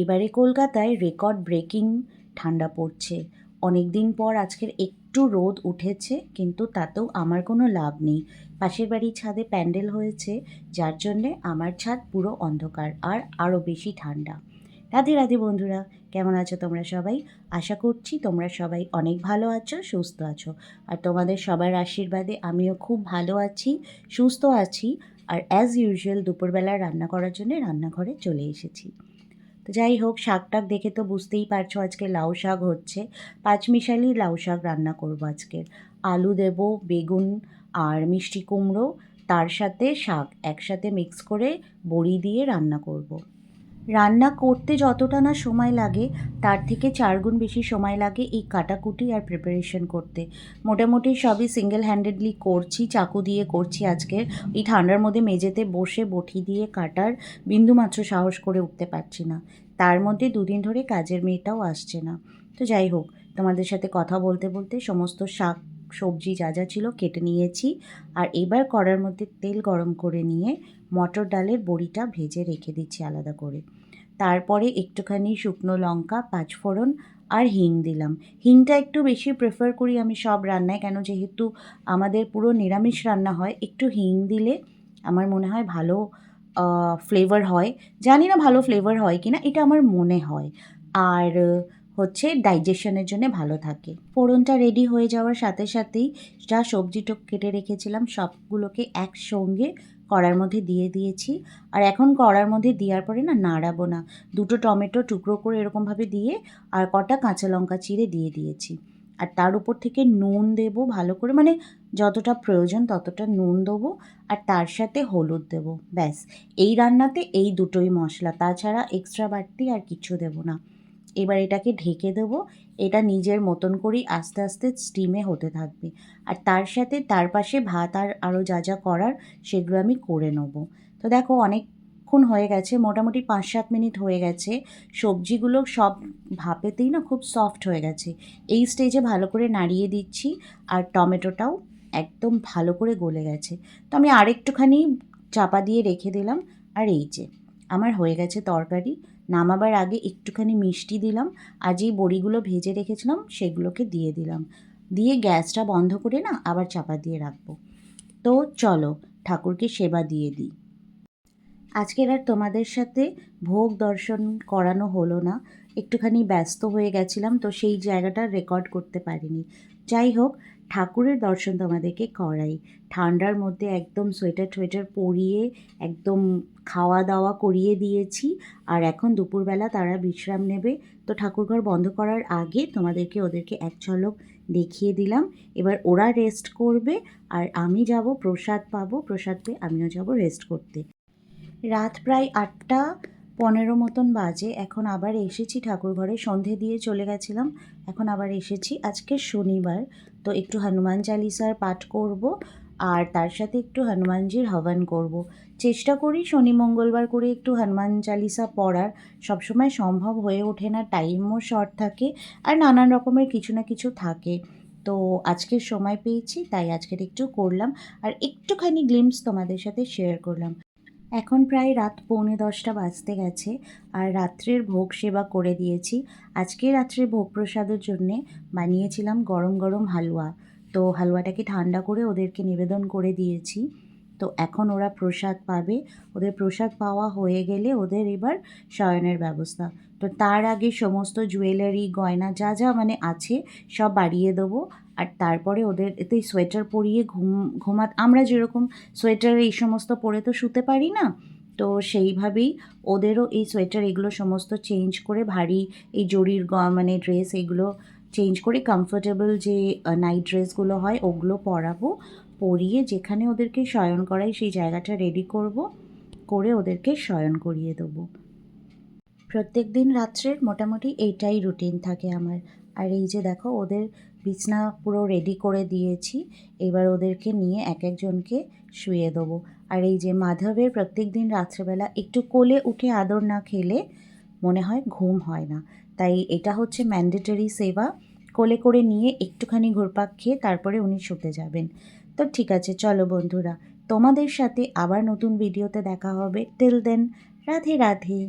এবারে কলকাতায় record breaking ঠান্ডা পড়ছে। অনেক দিন পর আজকের একটু রোদ উঠেছে, কিন্তু তাতেও আমার কোনো লাভ নেই। পাশের বাড়ির ছাদে প্যান্ডেল হয়েছে, যার জন্যে আমার ছাদ পুরো অন্ধকার আর আরও বেশি ঠান্ডা। রাধে রাধে বন্ধুরা, কেমন আছো তোমরা সবাই? আশা করছি তোমরা সবাই অনেক ভালো আছো, সুস্থ আছো। আর তোমাদের সবার আশীর্বাদে আমিও খুব ভালো আছি, সুস্থ আছি। আর অ্যাজ ইউজুয়াল দুপুরবেলা রান্না করার জন্য রান্নাঘরে চলে এসেছি। তো যাই হোক শাক টাক দেখে তো বুঝতেই পারছ আজকে লাউ শাক হচ্ছে পাঁচমিশালি লাউ শাক রান্না করব আজকে আলু দেব, বেগুন আর মিষ্টি কুমড়ো, তার সাথে শাক একসাথে মিক্স করে বড়ি দিয়ে রান্না করব। রান্না করতে যতটা না সময় লাগে, তার থেকে চারগুণ বেশি সময় লাগে এই কাটাকুটি আর প্রিপারেশন করতে। মোটামুটি সবই সিঙ্গেল হ্যান্ডেডলি করছি, চাকু দিয়ে করছি আজকে এই ঠান্ডার মধ্যে মেঝেতে বসে বটি দিয়ে কাটার বিন্দুমাত্র সাহস করে উঠতে পারছি না। তার মধ্যে দুদিন ধরে কাজের মেয়েটাও আসছে না। তো যাই হোক, তোমাদের সাথে কথা বলতে বলতে সমস্ত শাক সবজি যা যা ছিল কেটে নিয়েছি। আর এবার কড়ার মধ্যে তেল গরম করে নিয়ে মটর ডালের বড়িটা ভেজে রেখে দিচ্ছি আলাদা করে। তারপরে একটুখানি শুকনো লঙ্কা, পাঁচফোড়ন আর হিং দিলাম। হিংটা একটু বেশি প্রেফার করি আমি সব রান্নায়, কেন যেহেতু আমাদের পুরো নিরামিষ রান্না হয়, একটু হিং দিলে আমার মনে হয় ভালো ফ্লেভার হয়। জানি না ভালো ফ্লেভার হয় কি না এটা আমার মনে হয়। আর হচ্ছে ডাইজেশনের জন্য ভালো থাকে। ফোড়নটা রেডি হয়ে যাওয়ার সাথে সাথেই যা সবজি টোক কেটে রেখেছিলাম সবগুলোকে একসঙ্গে কড়ার মধ্যে দিয়ে দিয়েছি। আর এখন কড়ার মধ্যে দেওয়ার পরে না নাড়াবো না। দুটো টমেটো টুকরো করে এরকমভাবে দিয়ে আর কটা কাঁচা লঙ্কা চিড়ে দিয়ে দিয়েছি। আর তার উপর থেকে নুন দেব ভালো করে মানে যতটা প্রয়োজন ততটা নুন দেবো আর তার সাথে হলুদ দেব, ব্যাস। এই রান্নাতে এই দুটোই মশলা, তাছাড়া এক্সট্রা বাড়তি আর কিছু দেব না। এবার এটাকে ঢেকে দেবো। এটা নিজের মতন করেই আস্তে আস্তে স্টিমে হতে থাকবে। আর তার সাথে তার পাশে ভাত আর আরও যা যা করার সেগুলো আমি করে নেব। তো দেখো অনেকক্ষণ হয়ে গেছে, মোটামুটি পাঁচ সাত মিনিট হয়ে গেছে। সবজিগুলো সব ভাপেতেই না খুব সফট হয়ে গেছে। এই স্টেজে ভালো করে নাড়িয়ে দিচ্ছি আর টমেটোটাও একদম ভালো করে গলে গেছে। তো আমি আরেকটুখানি চাপা দিয়ে রেখে দিলাম। আর এই যে আমার হয়ে গেছে তরকারি। নামাবার আগে একটুখানি মিষ্টি দিলাম আর যেই বড়িগুলো ভেজে রেখেছিলাম সেগুলোকে দিয়ে দিলাম। দিয়ে গ্যাসটা বন্ধ করে না আবার চাপা দিয়ে রাখব। তো চলো, ঠাকুরকে সেবা দিয়ে দিই। আজকের আর তোমাদের সাথে ভোগ দর্শন করানো হলো না। একটুখানি ব্যস্ত হয়ে গেছিলাম, তো সেই জায়গাটা রেকর্ড করতে পারিনি। যাই হোক, ঠাকুরের দর্শন তোমাদেরকে করাই। ঠান্ডার মধ্যে একদম সোয়েটার টোয়েটার পরিয়ে একদম খাওয়া দাওয়া করিয়ে দিয়েছি, আর এখন দুপুরবেলা তারা বিশ্রাম নেবে। তো ঠাকুরঘর বন্ধ করার আগে তোমাদেরকে ওদেরকে এক ঝলক দেখিয়ে দিলাম। এবার ওরা রেস্ট করবে, আর আমি যাব প্রসাদ পাবো। প্রসাদ পেয়ে আমিও যাব রেস্ট করতে। রাত প্রায় আটটা। পনেরো মতন বাজে, এখন আবার এসেছি ঠাকুর ঘরে সন্ধে দিয়ে চলে গেছিলাম, এখন আবার এসেছি আজকে শনিবার, তো একটু হনুমান চালিসার পাঠ করব, আর তার সাথে একটু হনুমানজির হবন করব। চেষ্টা করি শনি মঙ্গলবার করে একটু হনুমান চালিসা পড়ার, সবসময় সম্ভব হয়ে ওঠে না, টাইমও শর্ট থাকে, আর নানান রকমের কিছু না কিছু থাকে তো আজকের সময় পেয়েছি, তাই আজকের একটু করলাম, আর একটুখানি গ্লিমস তোমাদের সাথে শেয়ার করলাম এখন প্রায় রাত পৌনে দশটা বাজতে গেছে আর রাত্রের ভোগ সেবা করে দিয়েছি। আজকে রাত্রে ভোগ প্রসাদের জন্যে বানিয়েছিলাম গরম গরম হালুয়া। তো হালুয়াটাকে ঠান্ডা করে ওদেরকে নিবেদন করে দিয়েছি। তো এখন ওরা প্রসাদ পাবে। ওদের প্রসাদ পাওয়া হয়ে গেলে ওদের এবার শয়নের ব্যবস্থা। তো তার আগে সমস্ত জুয়েলারি গয়না যা যা মানে আছে সব বাড়িয়ে দেবো। আর তারপরে ওদের এতে সোয়েটার পরিয়ে ঘুম, ঘুমা, আমরা যেরকম সোয়েটার এই সমস্ত পরে তো শুতে পারি না, তো সেইভাবেই ওদেরও এই সোয়েটার এগুলো সমস্ত চেঞ্জ করে ভারী এই জরির গ মানে ড্রেস এগুলো চেঞ্জ করে কমফোর্টেবল যে নাইট ড্রেসগুলো হয়, ওগুলো পরাবো, পরিয়ে যেখানে ওদেরকে শয়ন করাই সেই জায়গাটা রেডি করব, করে ওদেরকে শয়ন করিয়ে দেবো। প্রত্যেক দিন রাত্রের মোটামুটি এইটাই রুটিন থাকে আমার। আর এই যে দেখো, ওদের বিছনা পুরো রেডি করে দিয়েছি, এবার ওদেরকে নিয়ে এক একজনকে শুয়ে দেবো। আর এই যে মাধবের প্রত্যেক দিন রাত্রেবেলা একটু কোলে উঠে আদর না খেলে মনে হয় ঘুম হয় না। তাই এটা হচ্ছে ম্যান্ডেটরি সেবা। কোলে করে নিয়ে একটুখানি ঘুরপাক খেয়ে তারপরে উনি শুতে যাবেন। তো ঠিক আছে, চলো বন্ধুরা, তোমাদের সাথে আবার নতুন ভিডিওতে দেখা হবে। Till then Radhe Radhe.